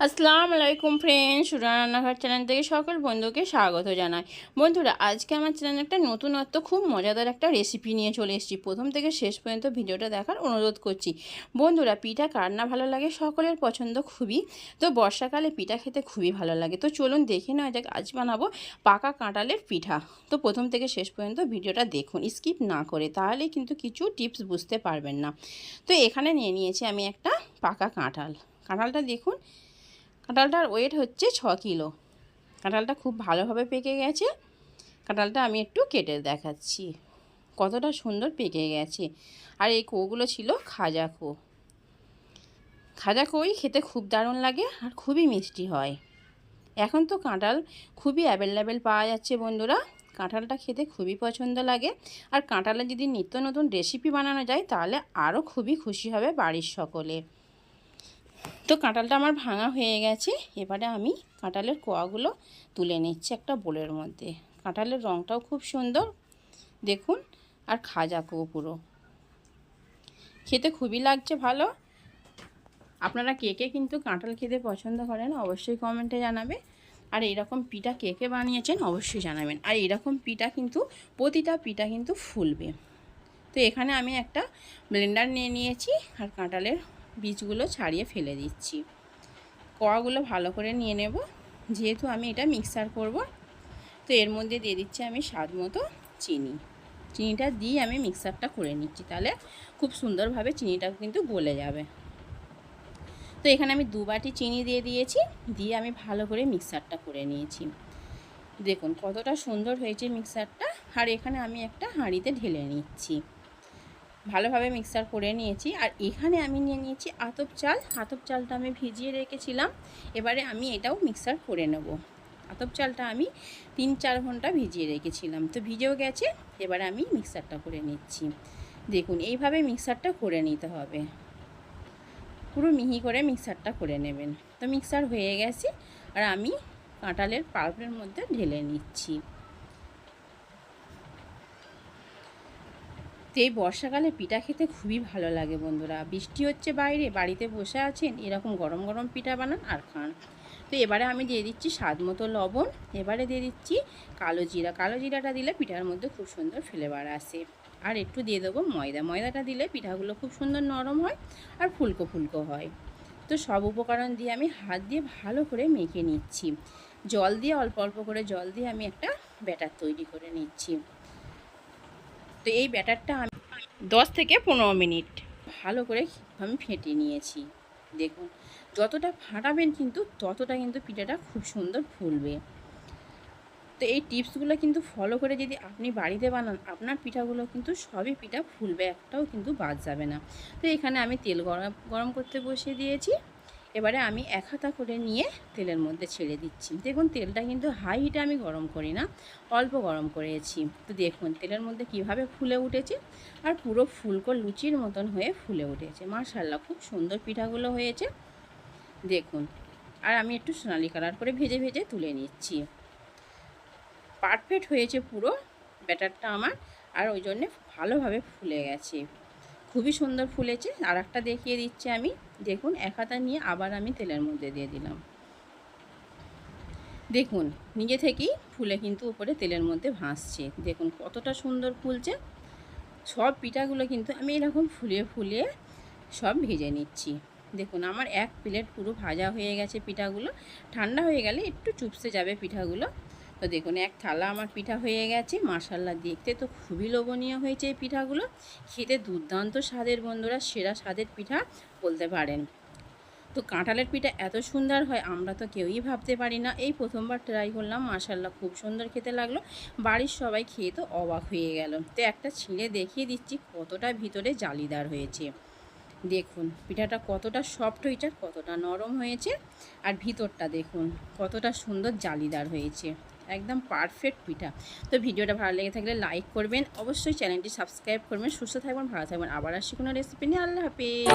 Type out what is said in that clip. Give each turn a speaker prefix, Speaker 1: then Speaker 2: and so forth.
Speaker 1: আসসালামু আলাইকুম ফ্রেন্ড সুরা রান্নাঘর চ্যানেল থেকে সকল বন্ধুকে স্বাগত জানাই। বন্ধুরা, আজকে আমার চ্যানেলে একটা নতুনত্ব, খুব মজাদার একটা রেসিপি নিয়ে চলে এসেছি। প্রথম থেকে শেষ পর্যন্ত ভিডিওটা দেখার অনুরোধ করছি। বন্ধুরা, পিঠা কার না ভালো লাগে সকলের পছন্দ খুবই। তো বর্ষাকালে পিঠা খেতে খুবই ভালো লাগে। তো চলুন দেখে নেওয়া যাক, আজ বানাবো পাকা কাঁঠালের পিঠা। তো প্রথম থেকে শেষ পর্যন্ত ভিডিওটা দেখুন স্কিপ না করে। তাহলে কিন্তু কিছু টিপস বুঝতে পারবেন না। তো এখানে নিয়ে নিয়েছি আমি একটা পাকা কাঁঠাল। কাঁঠালটা দেখুন। কাঁঠালটার ওয়েট হচ্ছে ছ কিলো। কাঁঠালটা খুব ভালোভাবে পেকে গেছে। কাঁঠালটা আমি একটু কেটে দেখাচ্ছি। কতটা সুন্দর পেকে গেছে। আর এই কোগুলো ছিল খাজা কো খাজা কোই খেতে খুব দারুণ লাগে আর খুবই মিষ্টি হয়। এখন তো কাঁঠাল খুবই অ্যাভেলেবেল পাওয়া যাচ্ছে বন্ধুরা। কাঁঠালটা খেতে খুবই পছন্দ লাগে। আর কাঁঠালের যদি নিত্য নতুন রেসিপি বানানো যায় তাহলে আরও খুবই খুশি হবে বাড়ির সকলে। তো কাঁঠালটা আমার ভাঙা হয়ে গেছে। এবারে আমি কাঁঠালের কোয়াগুলো তুলে নিচ্ছি একটা বোলের মধ্যে। কাঁঠালের রঙটাও খুব সুন্দর, দেখুন, আর খাজা কো পুরো। খেতে খুবই লাগছে ভালো। আপনারা কে কে কিন্তু কাঁঠাল খেতে পছন্দ করেন অবশ্যই কমেন্টে জানাবে। আর এইরকম পিঠা কে কে বানিয়েছেন অবশ্যই জানাবেন। আর এইরকম পিঠা কিন্তু, প্রতিটা পিঠা কিন্তু ফুলবে। তো এখানে আমি একটা ব্লেন্ডার নিয়ে নিয়েছি, আর কাঁঠালের বীজগুলো ছাড়িয়ে ফেলে দিচ্ছি। কড়াগুলো ভালো করে নিয়ে নেব। যেহেতু আমি এটা মিক্সার করব, তো এর মধ্যে দিয়ে দিচ্ছি আমি স্বাদ মতো চিনি। চিনিটা দিয়ে আমি মিক্সারটা করে নিচ্ছি, তাহলে খুব সুন্দরভাবে চিনিটা কিন্তু গলে যাবে। তো এখানে আমি দু বাটি চিনি দিয়ে দিয়েছি, দিয়ে আমি ভালো করে মিক্সারটা করে নিয়েছি। দেখুন কতটা সুন্দর হয়েছে মিক্সারটা। আর এখানে আমি একটা হাঁড়িতে ঢেলে নিচ্ছি। ভালোভাবে মিক্সার করে নিয়েছি। আর এখানে আমি নিয়ে নিয়েছি আতপ চাল। আতপ চালটা আমি ভিজিয়ে রেখেছিলাম। এবারে আমি এটাও মিক্সার করে নেব। আতপ চালটা আমি তিন চার ঘণ্টা ভিজিয়ে রেখেছিলাম। তো ভিজেও গেছে। এবারে আমি মিক্সারটা করে নিচ্ছি। দেখুন, এইভাবে মিক্সারটা করে নিতে হবে। পুরো মিহি করে মিক্সারটা করে নেবেন। তো মিক্সার হয়ে গেছে। আর আমি কাঁঠালের পাল্পের মধ্যে ঢেলে নিচ্ছি। তো এই বর্ষাকালে পিঠা খেতে খুবই ভালো লাগে বন্ধুরা। বৃষ্টি হচ্ছে বাইরে, বাড়িতে বসে আছেন, এরকম গরম গরম পিঠা বানান আর খান। তো এবারে আমি দিয়ে দিচ্ছি স্বাদ মতো লবণ, এবারে দিয়ে দিচ্ছি কালো জিরা। কালো জিরাটা দিলে পিঠার মধ্যে খুব সুন্দর ফ্লেভার আসে। আর একটু দিয়ে দেবো ময়দা। ময়দাটা দিলে পিঠাগুলো খুব সুন্দর নরম হয় আর ফুলকো ফুলকো হয়। তো সব উপকরণ দিয়ে আমি হাত দিয়ে ভালো করে মেখে নিচ্ছি। জল দিয়ে, অল্প অল্প করে জল দিয়ে আমি একটা ব্যাটার তৈরি করে নিচ্ছি। তো এই ব্যাটারটা আমি দশ থেকে পনেরো মিনিট ভালো করে আমি ফেটে নিয়েছি। দেখুন, যতটা ফাটাবেন কিন্তু ততটা কিন্তু পিঠাটা খুব সুন্দর ফুলবে। তো এই টিপসগুলো কিন্তু ফলো করে যদি আপনি বাড়িতে বানান, আপনার পিঠাগুলো কিন্তু সবই পিঠা ফুলবে, একটাও কিন্তু বাদ যাবে না। তো এখানে আমি তেল গরম গরম করতে বসিয়ে দিয়েছি। এবারে আমি এক হাতা করে নিয়ে তেলের মধ্যে ছেড়ে দিচ্ছি। দেখুন, তেলটা কিন্তু হাই হিটে আমি গরম করি না, অল্প গরম করেছি। তো দেখুন, তেলের মধ্যে কীভাবে ফুলে উঠেছে আর পুরো ফুলকো লুচির মতন হয়ে ফুলে উঠেছে। মার্শাল্লাহ খুব সুন্দর পিঠাগুলো হয়েছে। দেখুন, আর আমি একটু সোনালি কালার করে ভেজে ভেজে তুলে নিচ্ছি। পারফেক্ট হয়েছে পুরো ব্যাটারটা আমার, আর ওই জন্যে ভালোভাবে ফুলে গেছে। খুবই সুন্দর ফুলেছে। আর একটা দেখিয়ে দিচ্ছি আমি। দেখুন, এক হাতা নিয়ে আবার আমি তেলের মধ্যে দিয়ে দিলাম। দেখুন, নিজে থেকেই ফুলে কিন্তু উপরে তেলের মধ্যে ভাসছে। দেখুন, কতটা সুন্দর ফুলছে। সব পিঠাগুলো কিন্তু আমি এরকম ফুলিয়ে ফুলিয়ে সব ভেজে নিচ্ছি। দেখুন, আমার এক প্লেট পুরো ভাজা হয়ে গেছে পিঠাগুলো। ঠান্ডা হয়ে গেলে একটু চুপসে যাবে পিঠাগুলো। তো দেখুন, এক থালা আমার পিঠা হয়ে গেছে। মাসাল্লা দেখতে তো খুবই লোভনীয় হয়েছে এই পিঠাগুলো। খেতে দুর্দান্ত স্বাদের বন্ধুরা, সেরা স্বাদের পিঠা বলতে পারেন। তো কাঁঠালের পিঠা এত সুন্দর হয়, আমরা তো কেউই ভাবতে পারি না। এই প্রথমবার ট্রাই করলাম মাসাল্লাহ খুব সুন্দর খেতে লাগল। বাড়ির সবাই খেয়ে তো অবাক হয়ে গেল। তো একটা ছিঁড়ে দেখিয়ে দিচ্ছি কতটা ভিতরে জালিদার হয়েছে। দেখুন, পিঠাটা কতটা সফট হয়েছে আর কতটা নরম হয়েছে, আর ভিতরটা দেখুন, কতটা সুন্দর জালিদার হয়েছে, একদম পারফেক্ট পিঠা। তো ভিডিওটা ভালো লেগে থাকলে লাইক করবেন, অবশ্যই চ্যানেলটি সাবস্ক্রাইব করবেন, সুস্থ থাকবেন, ভালো থাকবেন। আবার আসি কোনো রেসিপি নিয়ে। আল্লাহ হাফিজ।